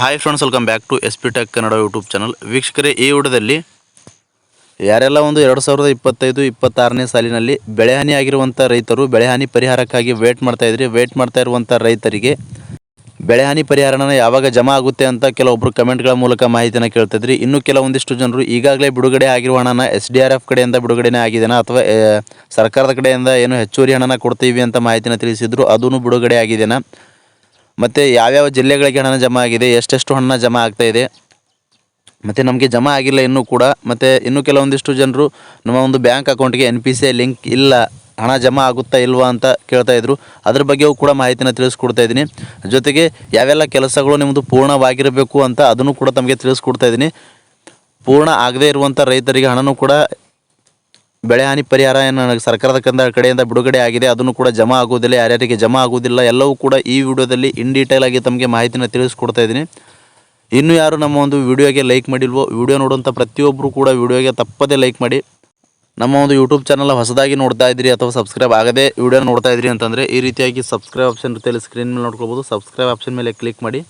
Hi friends welcome back to S P tech Kannada YouTube channel ವೀಕ್ಷಕರೇ, ಈ ವಿಡಿಯೋದಲ್ಲಿ ಯಾರೆಲ್ಲ ಒಂದು ಎರಡು ಸಾವಿರದ ಇಪ್ಪತ್ತೈದು, ಇಪ್ಪತ್ತಾರನೇ ಸಾಲಿನಲ್ಲಿ ಬೆಳೆಹಾನಿ ಆಗಿರುವಂಥ ರೈತರು ಬೆಳೆಹಾನಿ ಪರಿಹಾರಕ್ಕಾಗಿ ವೇಟ್ ಮಾಡ್ತಾ ಇದ್ರಿ ವೇಟ್ ಮಾಡ್ತಾ ಇರುವಂಥ ರೈತರಿಗೆ ಬೆಳೆಹಾನಿ ಪರಿಹಾರನ ಯಾವಾಗ ಜಮಾ ಆಗುತ್ತೆ ಅಂತ ಕೆಲವೊಬ್ಬರು ಕಮೆಂಟ್ಗಳ ಮೂಲಕ ಮಾಹಿತಿನ ಕೇಳ್ತಿದ್ರಿ. ಇನ್ನು ಕೆಲವೊಂದಿಷ್ಟು ಜನರು ಈಗಾಗಲೇ ಬಿಡುಗಡೆ ಆಗಿರುವ ಹಣನ ಎಸ್ ಡಿ ಆರ್ ಎಫ್ ಕಡೆಯಿಂದ ಬಿಡುಗಡೆನೇ ಆಗಿದೆನಾ ಅಥವಾ ಸರ್ಕಾರದ ಕಡೆಯಿಂದ ಏನು ಹೆಚ್ಚುವರಿ ಹಣನ ಕೊಡ್ತೀವಿ ಅಂತ ಮಾಹಿತಿನ ತಿಳಿಸಿದ್ರು ಅದೂ ಬಿಡುಗಡೆ ಆಗಿದೆನಾ? ಮತ್ತು ಯಾವ್ಯಾವ ಜಿಲ್ಲೆಗಳಿಗೆ ಹಣ ಜಮಾ ಆಗಿದೆ, ಎಷ್ಟೆಷ್ಟು ಹಣ ಜಮಾ ಆಗ್ತಾ ಇದೆ, ಮತ್ತು ನಮಗೆ ಜಮಾ ಆಗಿಲ್ಲ ಇನ್ನೂ ಕೂಡ, ಮತ್ತು ಇನ್ನೂ ಕೆಲವೊಂದಿಷ್ಟು ಜನರು ನಮ್ಮ ಒಂದು ಬ್ಯಾಂಕ್ ಅಕೌಂಟ್ಗೆ ಎನ್ ಪಿ ಸಿ ಲಿಂಕ್ ಇಲ್ಲ, ಹಣ ಜಮಾ ಆಗುತ್ತಾ ಇಲ್ವಾ ಅಂತ ಕೇಳ್ತಾ ಇದ್ರು. ಅದ್ರ ಬಗ್ಗೆಯೂ ಕೂಡ ಮಾಹಿತಿನ ತಿಳಿಸ್ಕೊಡ್ತಾ ಇದ್ದೀನಿ. ಜೊತೆಗೆ ಯಾವೆಲ್ಲ ಕೆಲಸಗಳು ನಿಮ್ಮದು ಪೂರ್ಣವಾಗಿರಬೇಕು ಅಂತ ಅದನ್ನು ಕೂಡ ತಮಗೆ ತಿಳಿಸ್ಕೊಡ್ತಾ ಇದ್ದೀನಿ. ಪೂರ್ಣ ಆಗದೇ ಇರುವಂಥ ರೈತರಿಗೆ ಹಣನೂ ಕೂಡ ಬೆಳೆ ಹಾನಿ ಪರಿಹಾರ ಏನು ಸರ್ಕಾರದ ಕಂದ ಕಡೆಯಿಂದ ಬಿಡುಗಡೆ ಆಗಿದೆ, ಅದನ್ನು ಕೂಡ ಜಮಾ ಆಗುವುದಿಲ್ಲ, ಯಾರ್ಯಾರಿಗೆ ಜಮಾ ಆಗುವುದಿಲ್ಲ, ಎಲ್ಲವೂ ಕೂಡ ಈ ವಿಡಿಯೋದಲ್ಲಿ ಇನ್ ಡೀಟೇಲ್ ಆಗಿ ತಮಗೆ ಮಾಹಿತಿನ ತಿಳಿಸ್ಕೊಡ್ತಾ ಇದ್ದೀನಿ. ಇನ್ನು ಯಾರು ನಮ್ಮ ಒಂದು ವಿಡಿಯೋಗೆ ಲೈಕ್ ಮಾಡಿಲ್ವೋ, ವಿಡಿಯೋ ನೋಡುವಂಥ ಪ್ರತಿಯೊಬ್ಬರು ಕೂಡ ವಿಡಿಯೋಗೆ ತಪ್ಪದೇ ಲೈಕ್ ಮಾಡಿ. ನಮ್ಮ ಒಂದು ಯೂಟ್ಯೂಬ್ ಚಾನಲ್ ಹೊಸದಾಗಿ ನೋಡ್ತಾ ಇದ್ದೀರಿ ಅಥವಾ ಸಬ್ಸ್ಕ್ರೈಬ್ ಆಗದೆ ವಿಡಿಯೋ ನೋಡ್ತಾ ಇದ್ದೀರಿ ಅಂತಂದರೆ ಈ ರೀತಿಯಾಗಿ ಸಬ್ಸ್ಕ್ರೈಬ್ ಆಪ್ಷನ್ ಇರುತ್ತೆ ಸ್ಕ್ರೀನ್ ಮೇಲೆ ನೋಡ್ಕೊಬೋದು. ಸಬ್ಸ್ಕ್ರೈಬ್ ಆಪ್ಷನ್ ಮೇಲೆ ಕ್ಲಿಕ್ ಮಾಡಿ.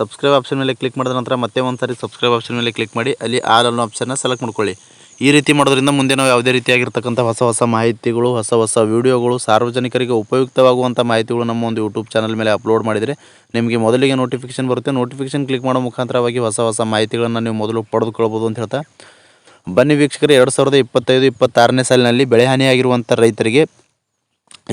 ಸಬ್ಸ್ಕ್ರೈಬ್ ಆಪ್ಷನ್ ಮೇಲೆ ಕ್ಲಿಕ್ ಮಾಡಿದ ನಂತರ ಮತ್ತೆ ಒಂದು ಸಾರಿ ಸಬ್ಸ್ಕ್ರೈಬ್ ಆಪ್ಷನ್ ಮೇಲೆ ಕ್ಲಿಕ್ ಮಾಡಿ. ಅಲ್ಲಿ ಆಲ್ ಅನ್ನೋ ಆಪ್ಷನ್ನ ಸೆಲೆಕ್ಟ್ ಮಾಡ್ಕೊಳ್ಳಿ. ಈ ರೀತಿ ಮಾಡೋದ್ರಿಂದ ಮುಂದೆ ನಾವು ಯಾವುದೇ ರೀತಿಯಾಗಿರ್ತಕ್ಕಂಥ ಹೊಸ ಹೊಸ ಮಾಹಿತಿಗಳು, ಹೊಸ ಹೊಸ ವೀಡಿಯೋಗಳು, ಸಾರ್ವಜನಿಕರಿಗೆ ಉಪಯುಕ್ತವಾಗುವಂಥ ಮಾಹಿತಿಗಳು ನಮ್ಮ ಒಂದು ಯೂಟ್ಯೂಬ್ ಚಾನಲ್ ಮೇಲೆ ಅಪ್ಲೋಡ್ ಮಾಡಿದರೆ ನಿಮಗೆ ಮೊದಲಿಗೆ ನೋಟಿಫಿಕೇಶನ್ ಬರುತ್ತೆ. ನೋಟಿಫಿಕೇಶನ್ ಕ್ಲಿಕ್ ಮಾಡೋ ಮುಖಾಂತರವಾಗಿ ಹೊಸ ಹೊಸ ಮಾಹಿತಿಗಳನ್ನು ನೀವು ಮೊದಲು ಪಡೆದುಕೊಳ್ಬೋದು ಅಂತ ಹೇಳ್ತಾ. ಬನ್ನಿ ವೀಕ್ಷಕರು, ಎರಡು ಸಾವಿರದ ಇಪ್ಪತ್ತೈದು, ಇಪ್ಪತ್ತಾರನೇ ಸಾಲಿನಲ್ಲಿ ಬೆಳೆಹಾನಿಯಾಗಿರುವಂಥ ರೈತರಿಗೆ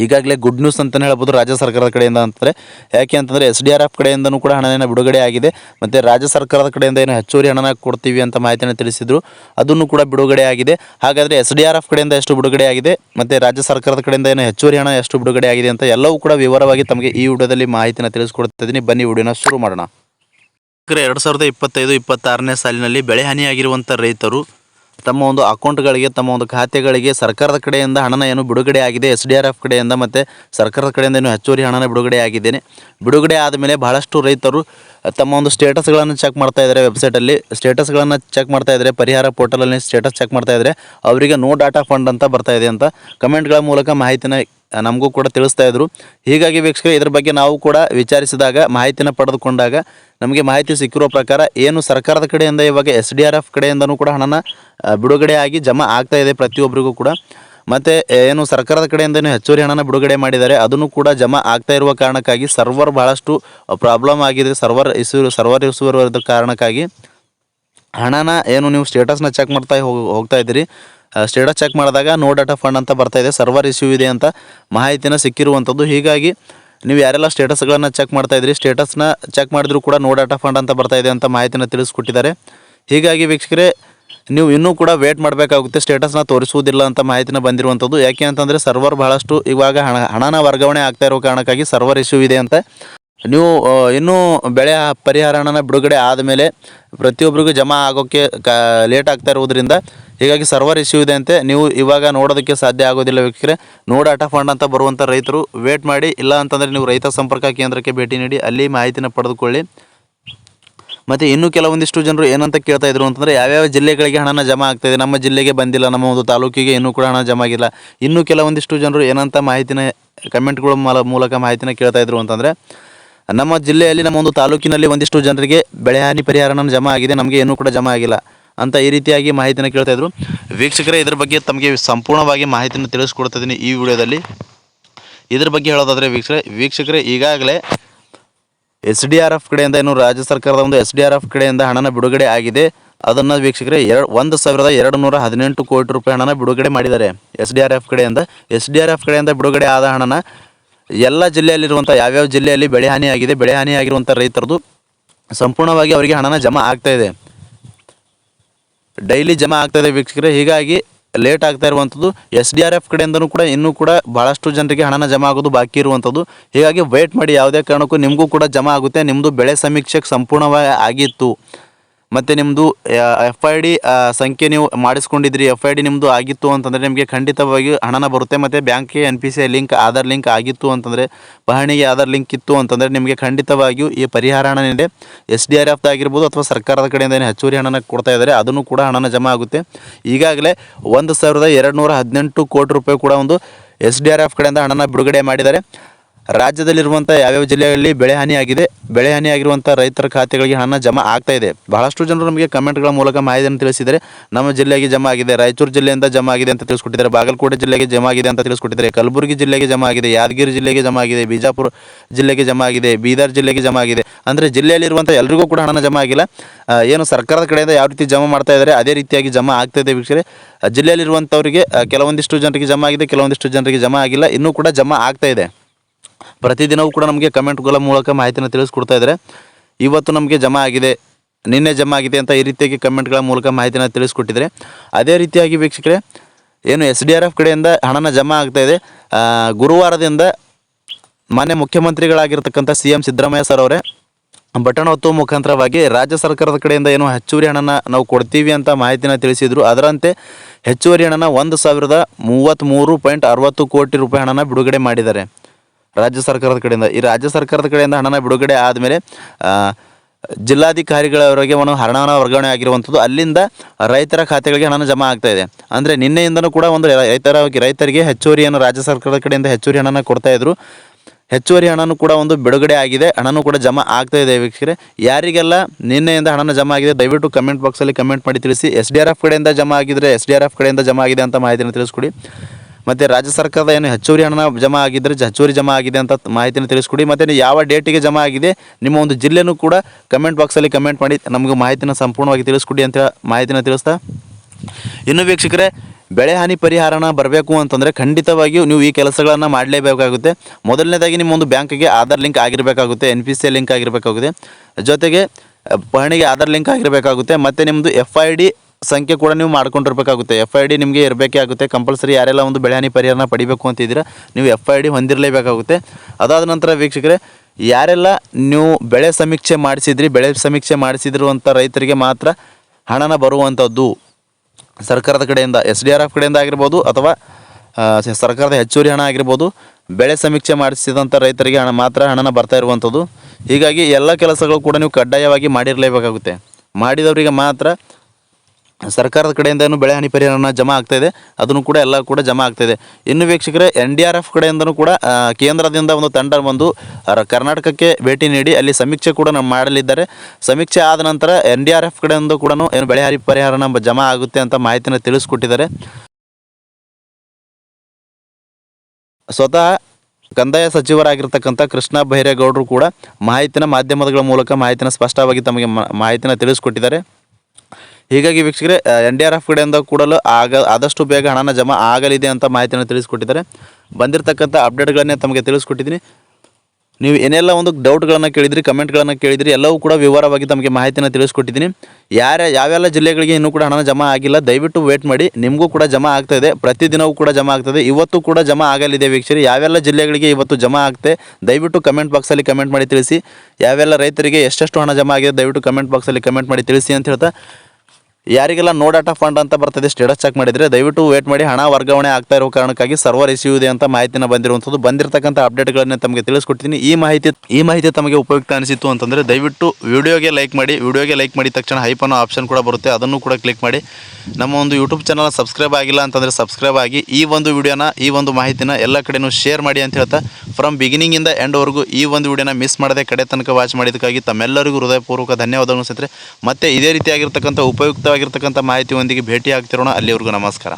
ಈಗಾಗಲೇ ಗುಡ್ ನ್ಯೂಸ್ ಅಂತಲೇ ಹೇಳ್ಬೋದು ರಾಜ್ಯ ಸರ್ಕಾರದ ಕಡೆಯಿಂದ ಅಂತಾರೆ ಯಾಕೆ ಅಂತಂದರೆ ಎಸ್ ಡಿ ಆರ್ ಎಫ್ ಕಡೆಯಿಂದನೂ ಕೂಡ ಹಣನ ಬಿಡುಗಡೆ ಆಗಿದೆ. ಮತ್ತು ರಾಜ್ಯ ಸರ್ಕಾರದ ಕಡೆಯಿಂದ ಏನು ಹೆಚ್ಚುವರಿ ಹಣನ ಕೊಡ್ತೀವಿ ಅಂತ ಮಾಹಿತಿಯನ್ನು ತಿಳಿಸಿದರು. ಅದನ್ನು ಕೂಡ ಬಿಡುಗಡೆ ಆಗಿದೆ. ಹಾಗಾದರೆ ಎಸ್ ಡಿ ಆರ್ ಎಫ್ ಕಡೆಯಿಂದ ಎಷ್ಟು ಬಿಡುಗಡೆ ಆಗಿದೆ? ಮತ್ತು ರಾಜ್ಯ ಸರ್ಕಾರದ ಕಡೆಯಿಂದ ಏನು ಹೆಚ್ಚುವರಿ ಹಣ ಎಷ್ಟು ಬಿಡುಗಡೆ ಆಗಿದೆ ಅಂತ ಎಲ್ಲವೂ ಕೂಡ ವಿವರವಾಗಿ ತಮಗೆ ಈ ವಿಡಿಯೋದಲ್ಲಿ ಮಾಹಿತಿನ ತಿಳಿಸ್ಕೊಡ್ತಿದ್ದೀನಿ ಬನ್ನಿ ವಿಡಿಯೋನ ಶುರು ಮಾಡೋಣ. ಎರಡು ಸಾವಿರದ ಇಪ್ಪತ್ತೈದು, ಇಪ್ಪತ್ತಾರನೇ ಸಾಲಿನಲ್ಲಿ ಬೆಳೆ ಹಾನಿಯಾಗಿರುವಂಥ ರೈತರು ತಮ್ಮ ಒಂದು ಅಕೌಂಟ್ಗಳಿಗೆ, ತಮ್ಮ ಒಂದು ಖಾತೆಗಳಿಗೆ, ಸರ್ಕಾರದ ಕಡೆಯಿಂದ ಹಣನ ಏನು ಬಿಡುಗಡೆ ಆಗಿದೆ ಎಸ್ ಡಿ ಆರ್ ಎಫ್ ಕಡೆಯಿಂದ ಮತ್ತು ಸರ್ಕಾರದ ಕಡೆಯಿಂದ ಏನು ಹೆಚ್ಚುವರಿ ಹಣನ ಬಿಡುಗಡೆ ಆಗಿದ್ದೇನೆ ಬಿಡುಗಡೆ ಆದಮೇಲೆ ಬಹಳಷ್ಟು ರೈತರು ತಮ್ಮ ಒಂದು ಸ್ಟೇಟಸ್ಗಳನ್ನು ಚೆಕ್ ಮಾಡ್ತಾ ಇದ್ದಾರೆ ವೆಬ್ಸೈಟಲ್ಲಿ. ಸ್ಟೇಟಸ್ಗಳನ್ನು ಚೆಕ್ ಮಾಡ್ತಾ ಇದ್ದಾರೆ, ಪರಿಹಾರ ಪೋರ್ಟಲಲ್ಲಿ ಸ್ಟೇಟಸ್ ಚೆಕ್ ಮಾಡ್ತಾ ಇದ್ದಾರೆ. ಅವರಿಗೆ ನೋ ಡಾಟಾ ಫಂಡ್ ಅಂತ ಬರ್ತಾ ಇದೆ ಅಂತ ಕಮೆಂಟ್ಗಳ ಮೂಲಕ ಮಾಹಿತಿನ ನಮಗೂ ಕೂಡ ತಿಳಿಸ್ತಾ ಇದ್ರು. ಹೀಗಾಗಿ ವೀಕ್ಷಕರು, ಇದ್ರ ಬಗ್ಗೆ ನಾವು ಕೂಡ ವಿಚಾರಿಸಿದಾಗ, ಮಾಹಿತಿನ ಪಡೆದುಕೊಂಡಾಗ ನಮಗೆ ಮಾಹಿತಿ ಸಿಕ್ಕಿರೋ ಪ್ರಕಾರ ಏನು ಸರ್ಕಾರದ ಕಡೆಯಿಂದ, ಇವಾಗ ಎಸ್ ಡಿ ಆರ್ ಎಫ್ ಕಡೆಯಿಂದನೂ ಕೂಡ ಹಣನ ಬಿಡುಗಡೆ ಆಗಿ ಜಮಾ ಆಗ್ತಾ ಇದೆ ಪ್ರತಿಯೊಬ್ಬರಿಗೂ ಕೂಡ. ಮತ್ತು ಏನು ಸರ್ಕಾರದ ಕಡೆಯಿಂದನೂ ಹೆಚ್ಚುವರಿ ಹಣನ ಬಿಡುಗಡೆ ಮಾಡಿದ್ದಾರೆ, ಅದನ್ನು ಕೂಡ ಜಮಾ ಆಗ್ತಾ ಇರುವ ಕಾರಣಕ್ಕಾಗಿ ಸರ್ವರ್ ಭಾಳಷ್ಟು ಪ್ರಾಬ್ಲಮ್ ಆಗಿದೆ. ಸರ್ವರ್ ಇಶ್ಯೂ ಸರ್ವರ್ ಇರೋದ್ರ ಕಾರಣಕ್ಕಾಗಿ ಹಣನ ಏನು ನೀವು ಸ್ಟೇಟಸ್ನ ಚೆಕ್ ಮಾಡ್ತಾ ಹೋಗ್, ಹೋಗ್ತಾ ಇದ್ದೀರಿ ಸ್ಟೇಟಸ್ ಚೆಕ್ ಮಾಡಿದಾಗ ನೋ ಡಾಟಾ ಫಂಡ್ ಅಂತ ಬರ್ತಾ ಇದೆ, ಸರ್ವರ್ ಇಶ್ಯೂ ಇದೆ ಅಂತ ಮಾಹಿತಿನ ಸಿಕ್ಕಿರುವಂಥದ್ದು. ಹೀಗಾಗಿ ನೀವು ಯಾರೆಲ್ಲ ಸ್ಟೇಟಸ್ಗಳನ್ನು ಚೆಕ್ ಮಾಡ್ತಾ ಇದ್ರಿ, ಸ್ಟೇಟಸ್ನ ಚೆಕ್ ಮಾಡಿದ್ರು ಕೂಡ ನೋ ಡಾಟಾ ಫಂಡ್ ಅಂತ ಬರ್ತಾ ಇದೆ ಅಂತ ಮಾಹಿತಿನ ತಿಳಿಸ್ಕೊಟ್ಟಿದ್ದಾರೆ. ಹೀಗಾಗಿ ವೀಕ್ಷಕರೇ, ನೀವು ಇನ್ನೂ ಕೂಡ ವೇಟ್ ಮಾಡಬೇಕಾಗುತ್ತೆ, ಸ್ಟೇಟಸ್ನ ತೋರಿಸುವುದಿಲ್ಲ ಅಂತ ಮಾಹಿತಿನ ಬಂದಿರುವಂಥದ್ದು. ಯಾಕೆ ಅಂತಂದರೆ ಸರ್ವರ್ ಬಹಳಷ್ಟು ಇವಾಗ ಹಣ, ಹಣನ ವರ್ಗಾವಣೆ ಆಗ್ತಾ ಇರೋ ಕಾರಣಕ್ಕಾಗಿ ಸರ್ವರ್ ಇಶ್ಯೂ ಇದೆ ಅಂತ. ನೀವು ಇನ್ನೂ ಬೆಳೆ ಪರಿಹಾರ ಹಣನ ಬಿಡುಗಡೆ ಆದಮೇಲೆ ಪ್ರತಿಯೊಬ್ಬರಿಗೂ ಜಮಾ ಆಗೋಕ್ಕೆ ಕ ಲೇಟ್ ಆಗ್ತಾ ಇರುವುದರಿಂದ ಹೀಗಾಗಿ ಸರ್ವರ್ ಇಶ್ಯೂ ಇದೆ ಅಂತೆ. ನೀವು ಇವಾಗ ನೋಡೋದಕ್ಕೆ ಸಾಧ್ಯ ಆಗೋದಿಲ್ಲ ವೀಕ್ಷಕರೇ. ನೋ ಡಾಟಾ ಫಂಡ್ ಅಂತ ಬರುವಂಥ ರೈತರು ವೇಟ್ ಮಾಡಿ. ಇಲ್ಲ ಅಂತಂದರೆ ನೀವು ರೈತ ಸಂಪರ್ಕ ಕೇಂದ್ರಕ್ಕೆ ಭೇಟಿ ನೀಡಿ, ಅಲ್ಲಿ ಮಾಹಿತಿನ ಪಡೆದುಕೊಳ್ಳಿ. ಮತ್ತು ಇನ್ನೂ ಕೆಲವೊಂದಿಷ್ಟು ಜನರು ಏನಂತ ಕೇಳ್ತಾ ಇದ್ರು ಅಂತಂದರೆ, ಯಾವ್ಯಾವ ಜಿಲ್ಲೆಗಳಿಗೆ ಹಣನ ಜಮಾ ಆಗ್ತಾಯಿದೆ ನಮ್ಮ ಜಿಲ್ಲೆಗೆ ಬಂದಿಲ್ಲ, ನಮ್ಮ ಒಂದು ತಾಲೂಕಿಗೆ ಇನ್ನೂ ಕೂಡ ಹಣ ಜಮಾ ಆಗಿಲ್ಲ. ಇನ್ನೂ ಕೆಲವೊಂದಿಷ್ಟು ಜನರು ಏನಂತ ಮಾಹಿತಿನ ಕಮೆಂಟ್ಗಳ ಮೂಲ, ಮೂಲಕ ಮಾಹಿತಿನ ಕೇಳ್ತಾ ಇದ್ರು ಅಂತಂದರೆ, ನಮ್ಮ ಜಿಲ್ಲೆಯಲ್ಲಿ, ನಮ್ಮ ಒಂದು ತಾಲೂಕಿನಲ್ಲಿ ಒಂದಿಷ್ಟು ಜನರಿಗೆ ಬೆಳೆಹಾನಿ ಪರಿಹಾರನ ಜಮಾ ಆಗಿದೆ. ನಮಗೆ ಇನ್ನೂ ಕೂಡ ಜಮಾ ಆಗಿಲ್ಲ. ಅಂತ ಈ ರೀತಿಯಾಗಿ ಮಾಹಿತಿನ ಕೇಳ್ತಾ ಇದ್ರು. ವೀಕ್ಷಕರೇ, ಇದ್ರ ಬಗ್ಗೆ ತಮಗೆ ಸಂಪೂರ್ಣವಾಗಿ ಮಾಹಿತಿನ ತಿಳಿಸ್ಕೊಡ್ತಾ ಇದ್ದೀನಿ ಈ ವಿಡಿಯೋದಲ್ಲಿ. ಇದ್ರ ಬಗ್ಗೆ ಹೇಳೋದಾದ್ರೆ ವೀಕ್ಷಕರೇ ವೀಕ್ಷಕರೇ, ಈಗಾಗಲೇ ಎಸ್ ಡಿ ಆರ್ ಎಫ್ ಕಡೆಯಿಂದ ಏನು ರಾಜ್ಯ ಸರ್ಕಾರದ ಒಂದು ಎಸ್ ಡಿ ಆರ್ ಎಫ್ ಕಡೆಯಿಂದ ಹಣನ ಬಿಡುಗಡೆ ಆಗಿದೆ. ಅದನ್ನು ವೀಕ್ಷಕರೇ ಎರಡು ಒಂದು ಸಾವಿರದ ಎರಡು ನೂರ ಹದಿನೆಂಟು ಕೋಟಿ ರೂಪಾಯಿ ಹಣನ ಬಿಡುಗಡೆ ಮಾಡಿದ್ದಾರೆ ಎಸ್ ಡಿ ಆರ್ ಎಫ್ ಕಡೆಯಿಂದ. ಎಸ್ ಡಿ ಆರ್ ಎಫ್ ಕಡೆಯಿಂದ ಬಿಡುಗಡೆ ಆದ ಹಣನ ಎಲ್ಲ ಜಿಲ್ಲೆಯಲ್ಲಿರುವಂಥ ಯಾವ್ಯಾವ ಜಿಲ್ಲೆಯಲ್ಲಿ ಬೆಳೆ ಹಾನಿ ಆಗಿದೆ ಬೆಳೆ ಹಾನಿಯಾಗಿರುವಂಥ ರೈತರದು ಸಂಪೂರ್ಣವಾಗಿ ಅವರಿಗೆ ಹಣನ ಜಮಾ ಆಗ್ತಾ ಇದೆ. ಡೈಲಿ ಜಮಾ ಆಗ್ತಾ ಇದೆ ವೀಕ್ಷಕರೇ. ಹೀಗಾಗಿ ಲೇಟ್ ಆಗ್ತಾ ಇರುವಂಥದ್ದು ಎಸ್ ಡಿ ಆರ್ ಎಫ್ ಕಡೆಯಿಂದನೂ ಕೂಡ ಇನ್ನೂ ಕೂಡ ಭಾಳಷ್ಟು ಜನರಿಗೆ ಹಣನ ಜಮಾ ಆಗೋದು ಬಾಕಿ ಇರುವಂಥದ್ದು ಹೀಗಾಗಿ ವೇಟ್ ಮಾಡಿ ಯಾವುದೇ ಕಾರಣಕ್ಕೂ ನಿಮಗೂ ಕೂಡ ಜಮಾ ಆಗುತ್ತೆ. ನಿಮ್ಮದು ಬೆಳೆ ಸಮೀಕ್ಷೆಗೆ ಸಂಪೂರ್ಣವಾಗಿ ಆಗಿತ್ತು. ಮತ್ತು ನಿಮ್ಮದು ಎಫ್ ಐ ಡಿ ಸಂಖ್ಯೆ ನೀವು ಮಾಡಿಸ್ಕೊಂಡಿದ್ರಿ ಎಫ್ ಐ ಡಿ ನಿಮ್ಮದು ಆಗಿತ್ತು ಅಂತಂದರೆ ನಿಮಗೆ ಖಂಡಿತವಾಗಿ ಹಣನ ಬರುತ್ತೆ. ಮತ್ತು ಬ್ಯಾಂಕ್ಗೆ N P C I link, Aadhaar link ಆಗಿತ್ತು ಅಂತಂದರೆ ಪಹಣಿಗೆ ಆಧಾರ್ ಲಿಂಕ್ ಇತ್ತು ಅಂತಂದರೆ ನಿಮಗೆ ಖಂಡಿತವಾಗಿಯೂ ಈ ಪರಿಹಾರ ಹಣ ಏನಿದೆ ಎಸ್ ಡಿ ಆರ್ ಎಫ್ ಆಗಿರ್ಬೋದು ಅಥವಾ ಸರ್ಕಾರದ ಕಡೆಯಿಂದ ಏನು ಹೆಚ್ಚುವರಿ ಹಣನ ಕೊಡ್ತಾ ಇದ್ದಾರೆ. ಅದನ್ನು ಕೂಡ ಹಣನ ಜಮಾ ಆಗುತ್ತೆ. ಈಗಾಗಲೇ ಒಂದು ಸಾವಿರದ ಎರಡು ನೂರ ಹದಿನೆಂಟು ಕೋಟಿ ರೂಪಾಯಿ ಕೂಡ ಒಂದು ಎಸ್ ಡಿ ಆರ್ ಎಫ್ ಕಡೆಯಿಂದ ಹಣನ ಬಿಡುಗಡೆ ಮಾಡಿದ್ದಾರೆ. ರಾಜ್ಯದಲ್ಲಿರುವಂಥ ಯಾವ್ಯಾವ ಜಿಲ್ಲೆಯಲ್ಲಿ ಬೆಳೆ ಹಾನಿಯಾಗಿದೆ, ಬೆಳೆ ಹಾನಿಯಾಗಿರುವಂಥ ರೈತರ ಖಾತೆಗಳಿಗೆ ಹಣ ಜಮಾ ಆಗ್ತಾ ಇದೆ. ಬಹಳಷ್ಟು ಜನರು ನಮಗೆ ಕಮೆಂಟ್ಗಳ ಮೂಲಕ ಮಾಹಿತಿಯನ್ನು ತಿಳಿಸಿದರೆ, ನಮ್ಮ ಜಿಲ್ಲೆಗೆ ಜಮಾ ಆಗಿದೆ, ರಾಯಚೂರು ಜಿಲ್ಲೆಯಿಂದ ಜಮಾ ಆಗಿದೆ ಅಂತ ತಿಳಿಸ್ಕೊಟ್ಟಿದ್ದಾರೆ, ಬಾಗಲಕೋಟೆ ಜಿಲ್ಲೆಗೆ ಜಮಾ ಆಗಿದೆ ಅಂತ ತಿಳಿಸ್ಕೊಟ್ಟಿದ್ದಾರೆ, ಕಲಬುರಗಿ ಜಿಲ್ಲೆಗೆ ಜಮಾ ಆಗಿದೆ, ಯಾದಗಿರಿ ಜಿಲ್ಲೆಗೆ ಜಮಾ ಆಗಿದೆ, ಬಿಜಾಪುರ ಜಿಲ್ಲೆಗೆ ಜಮಾ ಆಗಿದೆ, ಬೀದರ್ ಜಿಲ್ಲೆಗೆ ಜಮಾ ಆಗಿದೆ. ಅಂದರೆ ಜಿಲ್ಲೆಯಲ್ಲಿರುವಂಥ ಎಲ್ಲರಿಗೂ ಕೂಡ ಹಣ ಜಮಾ ಆಗಿಲ್ಲ. ಏನು ಸರ್ಕಾರದ ಕಡೆಯಿಂದ ಯಾವ ರೀತಿ ಜಮಾ ಮಾಡ್ತಾ ಇದ್ದಾರೆ, ಅದೇ ರೀತಿಯಾಗಿ ಜಮಾ ಆಗ್ತಾ ಇದೆ ವೀಕ್ಷಕರೇ. ಜಿಲ್ಲೆಯಲ್ಲಿರುವಂಥವರಿಗೆ ಕೆಲವೊಂದಿಷ್ಟು ಜನರಿಗೆ ಜಮಾ ಆಗಿದೆ, ಕೆಲವೊಂದಿಷ್ಟು ಜನರಿಗೆ ಜಮಾ ಆಗಿಲ್ಲ, ಇನ್ನೂ ಕೂಡ ಜಮಾ ಆಗ್ತಾ ಇದೆ. ಪ್ರತಿದಿನವೂ ಕೂಡ ನಮಗೆ ಕಮೆಂಟ್ಗಳ ಮೂಲಕ ಮಾಹಿತಿನ ತಿಳಿಸ್ಕೊಡ್ತಾ ಇದ್ದಾರೆ. ಇವತ್ತು ನಮಗೆ ಜಮಾ ಆಗಿದೆ, ನಿನ್ನೆ ಜಮಾ ಆಗಿದೆ ಅಂತ ಈ ರೀತಿಯಾಗಿ ಕಮೆಂಟ್ಗಳ ಮೂಲಕ ಮಾಹಿತಿನ ತಿಳಿಸ್ಕೊಟ್ಟಿದ್ದಾರೆ. ಅದೇ ರೀತಿಯಾಗಿ ವೀಕ್ಷಕರೇ, ಏನು ಎಸ್ ಡಿ ಆರ್ ಎಫ್ ಕಡೆಯಿಂದ ಹಣನ ಜಮಾ ಆಗ್ತಾ ಇದೆ. ಗುರುವಾರದಿಂದ ಮಾನ್ಯ ಮುಖ್ಯಮಂತ್ರಿಗಳಾಗಿರ್ತಕ್ಕಂಥ ಸಿ ಎಂ ಸಿದ್ದರಾಮಯ್ಯ ಸರ್ ಅವರೇ, ಬಟನ್ ಹೊತ್ತುವ ಮುಖಾಂತರವಾಗಿ ರಾಜ್ಯ ಸರ್ಕಾರದ ಕಡೆಯಿಂದ ಏನು ಹೆಚ್ಚುವರಿ ಹಣನ ನಾವು ಕೊಡ್ತೀವಿ ಅಂತ ಮಾಹಿತಿನ ತಿಳಿಸಿದರು. ಅದರಂತೆ ಹೆಚ್ಚುವರಿ ಹಣನ ಒಂದು ಸಾವಿರದ ಮೂವತ್ತ್ಮೂರು ಪಾಯಿಂಟ್ ಅರವತ್ತು ಕೋಟಿ ರೂಪಾಯಿ ಹಣನ ಬಿಡುಗಡೆ ಮಾಡಿದ್ದಾರೆ. ರಾಜ್ಯ ಸರ್ಕಾರದ ಕಡೆಯಿಂದ, ಈ ರಾಜ್ಯ ಸರ್ಕಾರದ ಕಡೆಯಿಂದ ಹಣನ ಬಿಡುಗಡೆ ಆದಮೇಲೆ ಜಿಲ್ಲಾಧಿಕಾರಿಗಳವರೆಗೆ ಒಂದು ಹಣನ ವರ್ಗಾವಣೆ ಆಗಿರುವಂಥದ್ದು. ಅಲ್ಲಿಂದ ರೈತರ ಖಾತೆಗಳಿಗೆ ಹಣನ ಜಮಾ ಆಗ್ತಾ ಇದೆ. ಅಂದರೆ ನಿನ್ನೆಯಿಂದನೂ ಕೂಡ ಒಂದು ರೈತರ, ರೈತರಿಗೆ ಹೆಚ್ಚುವರಿಯನ್ನು ರಾಜ್ಯ ಸರ್ಕಾರದ ಕಡೆಯಿಂದ ಹೆಚ್ಚುವರಿ ಹಣನ ಕೊಡ್ತಾ ಇದ್ರು. ಹೆಚ್ಚುವರಿ ಹಣನೂ ಕೂಡ ಒಂದು ಬಿಡುಗಡೆ ಆಗಿದೆ. ಹಣನೂ ಕೂಡ ಜಮಾ ಆಗ್ತಾ ಇದೆ ವೀಕ್ಷಕರೆ. ಯಾರಿಗೆಲ್ಲ ನಿನ್ನೆಯಿಂದ ಹಣನ ಜಮಾ ಆಗಿದೆ, ದಯವಿಟ್ಟು ಕಮೆಂಟ್ ಬಾಕ್ಸಲ್ಲಿ ಕಮೆಂಟ್ ಮಾಡಿ ತಿಳಿಸಿ. ಎಸ್ ಡಿ ಆರ್ ಎಫ್ ಕಡೆಯಿಂದ ಜಮಾ ಆಗಿದ್ರೆ, ಎಸ್ ಡಿ ಆರ್ ಎಫ್ ಕಡೆಯಿಂದ ಜಮಾ ಆಗಿದೆ ಅಂತ ಮಾಹಿತಿಯನ್ನು ತಿಳಿಸ್ಕೊಡಿ. ಮತ್ತು ರಾಜ್ಯ ಸರ್ಕಾರದ ಏನು ಹೆಚ್ಚುವರಿ ಹಣ ಜಮಾ ಆಗಿದ್ದರೆ ಹೆಚ್ಚುವರಿ ಜಮಾ ಆಗಿದೆ ಅಂತ ಮಾಹಿತಿನ ತಿಳಿಸ್ಕೊಡಿ. ಮತ್ತು ಯಾವ ಡೇಟಿಗೆ ಜಮಾ ಆಗಿದೆ ನಿಮ್ಮ ಒಂದು ಜಿಲ್ಲೆನೂ ಕೂಡ ಕಮೆಂಟ್ ಬಾಕ್ಸಲ್ಲಿ ಕಮೆಂಟ್ ಮಾಡಿ. ನಮಗೆ ಮಾಹಿತಿನ ಸಂಪೂರ್ಣವಾಗಿ ತಿಳಿಸ್ಕೊಡಿ ಅಂತ ಮಾಹಿತಿನ ತಿಳಿಸ್ತಾ. ಇನ್ನು ವೀಕ್ಷಕರೇ, ಬೆಳೆ ಹಾನಿ ಪರಿಹಾರನ ಬರಬೇಕು ಅಂತಂದರೆ ಖಂಡಿತವಾಗಿಯೂ ನೀವು ಈ ಕೆಲಸಗಳನ್ನು ಮಾಡಲೇಬೇಕಾಗುತ್ತೆ. ಮೊದಲನೇದಾಗಿ ನಿಮ್ಮ ಒಂದು ಬ್ಯಾಂಕಿಗೆ ಆಧಾರ್ ಲಿಂಕ್ ಆಗಿರಬೇಕಾಗುತ್ತೆ ಎನ್ ಪಿ ಸಿ ಲಿಂಕ್ ಆಗಿರಬೇಕಾಗುತ್ತೆ. ಜೊತೆಗೆ ಪಹಣಿಗೆ ಆಧಾರ್ ಲಿಂಕ್ ಆಗಿರಬೇಕಾಗುತ್ತೆ. ಮತ್ತು ನಿಮ್ಮದು ಎಫ್ ಐ ಡಿ ಸಂಖ್ಯೆ ಕೂಡ ನೀವು ಮಾಡ್ಕೊಂಡಿರ್ಬೇಕಾಗುತ್ತೆ. ಎಫ್ ಐ ಡಿ ನಿಮಗೆ ಇರಬೇಕೇ ಆಗುತ್ತೆ. ಕಂಪಲ್ಸರಿ ಯಾರೆಲ್ಲ ಒಂದು ಬೆಳೆ ಹಾನಿ ಪರಿಹಾರನ ಪಡಿಬೇಕು ಅಂತಿದ್ದೀರಾ, ನೀವು ಎಫ್ ಐ ಡಿ ಹೊಂದಿರಲೇಬೇಕಾಗುತ್ತೆ. ಅದಾದ ನಂತರ ವೀಕ್ಷಕರೇ, ಯಾರೆಲ್ಲ ನೀವು ಬೆಳೆ ಸಮೀಕ್ಷೆ ಮಾಡಿಸಿದ್ರಿ, ಬೆಳೆ ಸಮೀಕ್ಷೆ ಮಾಡಿಸಿದಿರುವಂಥ ರೈತರಿಗೆ ಮಾತ್ರ ಹಣನ ಬರುವಂಥದ್ದು ಸರ್ಕಾರದ ಕಡೆಯಿಂದ ಎಸ್ ಡಿ ಆರ್ ಎಫ್ ಕಡೆಯಿಂದ ಆಗಿರ್ಬೋದು ಅಥವಾ ಸರ್ಕಾರದ ಹೆಚ್ಚುವರಿ ಹಣ ಆಗಿರ್ಬೋದು, ಬೆಳೆ ಸಮೀಕ್ಷೆ ಮಾಡಿಸಿದಂಥ ರೈತರಿಗೆ ಹಣ ಮಾತ್ರ ಹಣನ ಬರ್ತಾ ಇರುವಂಥದ್ದು ಹೀಗಾಗಿ ಎಲ್ಲ ಕೆಲಸಗಳು ಕೂಡ ನೀವು ಕಡ್ಡಾಯವಾಗಿ ಮಾಡಿರಲೇಬೇಕಾಗುತ್ತೆ. ಮಾಡಿದವರಿಗೆ ಮಾತ್ರ ಸರ್ಕಾರದ ಕಡೆಯಿಂದನೂ ಬೆಳೆ ಹಾನಿ ಪರಿಹಾರನ ಜಮಾ ಆಗ್ತಾ ಇದೆ. ಅದನ್ನು ಕೂಡ ಎಲ್ಲ ಕೂಡ ಜಮಾ ಆಗ್ತಾ ಇದೆ. ಇನ್ನು ವೀಕ್ಷಕರೇ, ಎನ್ ಡಿ ಆರ್ ಎಫ್ ಕಡೆಯಿಂದನೂ ಕೂಡ ಕೇಂದ್ರದಿಂದ ಒಂದು ತಂಡ ಬಂದು ಕರ್ನಾಟಕಕ್ಕೆ ಭೇಟಿ ನೀಡಿ, ಅಲ್ಲಿ ಸಮೀಕ್ಷೆ ಕೂಡ ಮಾಡಲಿದ್ದಾರೆ. ಸಮೀಕ್ಷೆ ಆದ ನಂತರ ಎನ್ ಡಿ ಆರ್ ಎಫ್ ಕಡೆಯಿಂದ ಕೂಡ ಏನು ಬೆಳೆ ಹಾನಿ ಪರಿಹಾರನ ಜಮಾ ಆಗುತ್ತೆ ಅಂತ ಮಾಹಿತಿನ ತಿಳಿಸ್ಕೊಟ್ಟಿದ್ದಾರೆ. ಸ್ವತಃ ಕಂದಾಯ ಸಚಿವರಾಗಿರ್ತಕ್ಕಂಥ ಕೃಷ್ಣ ಬೈರೇಗೌಡರು ಕೂಡ ಮಾಹಿತಿನ ಮಾಧ್ಯಮಗಳ ಮೂಲಕ ಮಾಹಿತಿನ ಸ್ಪಷ್ಟವಾಗಿ ತಮಗೆ ಮಾಹಿತಿನ ತಿಳಿಸ್ಕೊಟ್ಟಿದ್ದಾರೆ. ಹೀಗಾಗಿ ವೀಕ್ಷಕರೇ ಎನ್ ಡಿ ಆರ್ ಎಫ್ ಕಡೆಯಿಂದ ಕೂಡಲು ಆಗ, ಆದಷ್ಟು ಬೇಗ ಹಣನ ಜಮಾ ಆಗಲಿದೆ ಅಂತ ಮಾಹಿತಿಯನ್ನು ತಿಳಿಸ್ಕೊಟ್ಟಿದ್ದಾರೆ. ಬಂದಿರತಕ್ಕಂಥ ಅಪ್ಡೇಟ್ಗಳನ್ನೇ ತಮಗೆ ತಿಳಿಸ್ಕೊಟ್ಟಿದ್ದೀನಿ. ನೀವು ಏನೆಲ್ಲ ಒಂದು ಡೌಟ್ಗಳನ್ನು ಕೇಳಿದ್ರಿ, ಕಮೆಂಟ್ಗಳನ್ನು ಕೇಳಿದ್ರಿ, ಎಲ್ಲವೂ ಕೂಡ ವಿವರವಾಗಿ ತಮಗೆ ಮಾಹಿತಿನ ತಿಳಿಸ್ಕೊಟ್ಟಿದ್ದೀನಿ. ಯಾರ ಯಾವೆಲ್ಲ ಜಿಲ್ಲೆಗಳಿಗೆ ಇನ್ನೂ ಕೂಡ ಹಣನ ಜಮಾ ಆಗಿಲ್ಲ, ದಯವಿಟ್ಟು ವೇಟ್ ಮಾಡಿ. ನಿಮಗೂ ಕೂಡ ಜಮಾ ಆಗ್ತಾ ಇದೆ, ಪ್ರತಿದಿನವೂ ಕೂಡ ಜಮಾ ಆಗ್ತದೆ ಇವತ್ತು ಕೂಡ ಜಮಾ ಆಗಲಿದೆ ವೀಕ್ಷರಿ. ಯಾವೆಲ್ಲ ಜಿಲ್ಲೆಗಳಿಗೆ ಇವತ್ತು ಜಮಾ ಆಗ್ತೆ, ದಯವಿಟ್ಟು ಕಮೆಂಟ್ ಬಾಕ್ಸಲ್ಲಿ ಕಮೆಂಟ್ ಮಾಡಿ ತಿಳಿಸಿ. ಯಾವೆಲ್ಲ ರೈತರಿಗೆ ಎಷ್ಟೆಷ್ಟು ಹಣ ಜಮಾ ಆಗಿದೆ, ದಯವಿಟ್ಟು ಕಮೆಂಟ್ ಬಾಕ್ಸಲ್ಲಿ ಕಮೆಂಟ್ ಮಾಡಿ ತಿಳಿಸಿ ಅಂತ ಹೇಳ್ತಾ. ಯಾರಿಗೆಲ್ಲ ನೋ ಡಾಟಾ ಫಂಡ್ ಅಂತ ಬರ್ತದೆ ಸ್ಟೇಟಸ್ ಚೆಕ್ ಮಾಡಿದರೆ ದಯವಿಟ್ಟು ವೇಟ್ ಮಾಡಿ ಹಣ ವರ್ಗಾವಣೆ ಆಗ್ತಾ ಇರೋ ಕಾರಣಕ್ಕಾಗಿ ಸರ್ವರ್ ಇಶ್ಯೂ ಇದೆ ಅಂತ ಮಾಹಿತಿನ ಬಂದಿರುವಂಥದ್ದು ಬಂದಿರತಕ್ಕಂಥ ಅಪ್ಡೇಟ್ಗಳನ್ನ ತಮಗೆ ತಿಳಿಸ್ಕೊಡ್ತೀನಿ. ಈ ಮಾಹಿತಿ ಈ ಮಾಹಿತಿ ತಮಗೆ ಉಪಯುಕ್ತ ಅನಿಸಿತ್ತು ಅಂತಂದರೆ ದಯವಿಟ್ಟು ವಿಡಿಯೋಗೆ ಲೈಕ್ ಮಾಡಿ, ವಿಡಿಯೋಗೆ ಲೈಕ್ ಮಾಡಿದ ತಕ್ಷಣ ಹೈಪ್ ಅನ್ನೋ ಆಪ್ಷನ್ ಕೂಡ ಬರುತ್ತೆ. ಅದನ್ನು ಕೂಡ ಕ್ಲಿಕ್ ಮಾಡಿ. ನಮ್ಮ ಒಂದು ಯೂಟ್ಯೂಬ್ ಚಾನಲ್ ಸಬ್ಸ್ಕ್ರೈಬ್ ಆಗಿಲ್ಲ ಅಂತಂದರೆ ಸಬ್ಸ್ಕ್ರೈಬ್ ಆಗಿ ಈ ಒಂದು ವಿಡಿಯೋನ ಈ ಒಂದು ಮಾಹಿತಿನ ಎಲ್ಲ ಕಡೆನೂ ಶೇರ್ ಮಾಡಿ ಅಂತ ಹೇಳ್ತಾ ಫ್ರಮ್ ಬಿಗಿನಿಂಗಿಂದ ಎಂಡ್ವರೆಗೂ ಈ ಒಂದು ವಿಡಿಯೋನ ಮಿಸ್ ಮಾಡದೆ ಕಡೆ ತನಕ ವಾಚ್ ಮಾಡಿದ್ದಕ್ಕಾಗಿ ತಮ್ಮೆಲ್ಲರಿಗೂ ಹೃದಯಪೂರ್ವಕ ಧನ್ಯವಾದಗಳು ಸ್ನೇಹಿತರೆ. ಮತ್ತೆ ಇದೇ ರೀತಿಯಾಗಿರ್ತಕ್ಕಂಥ ಉಪಯುಕ್ತವಾಗಿರ್ತಕ್ಕಂಥ ಮಾಹಿತಿಯೊಂದಿಗೆ ಭೇಟಿ ಆಗ್ತಿರೋಣ ಅಲ್ಲಿವರೆಗೂ ನಮಸ್ಕಾರ.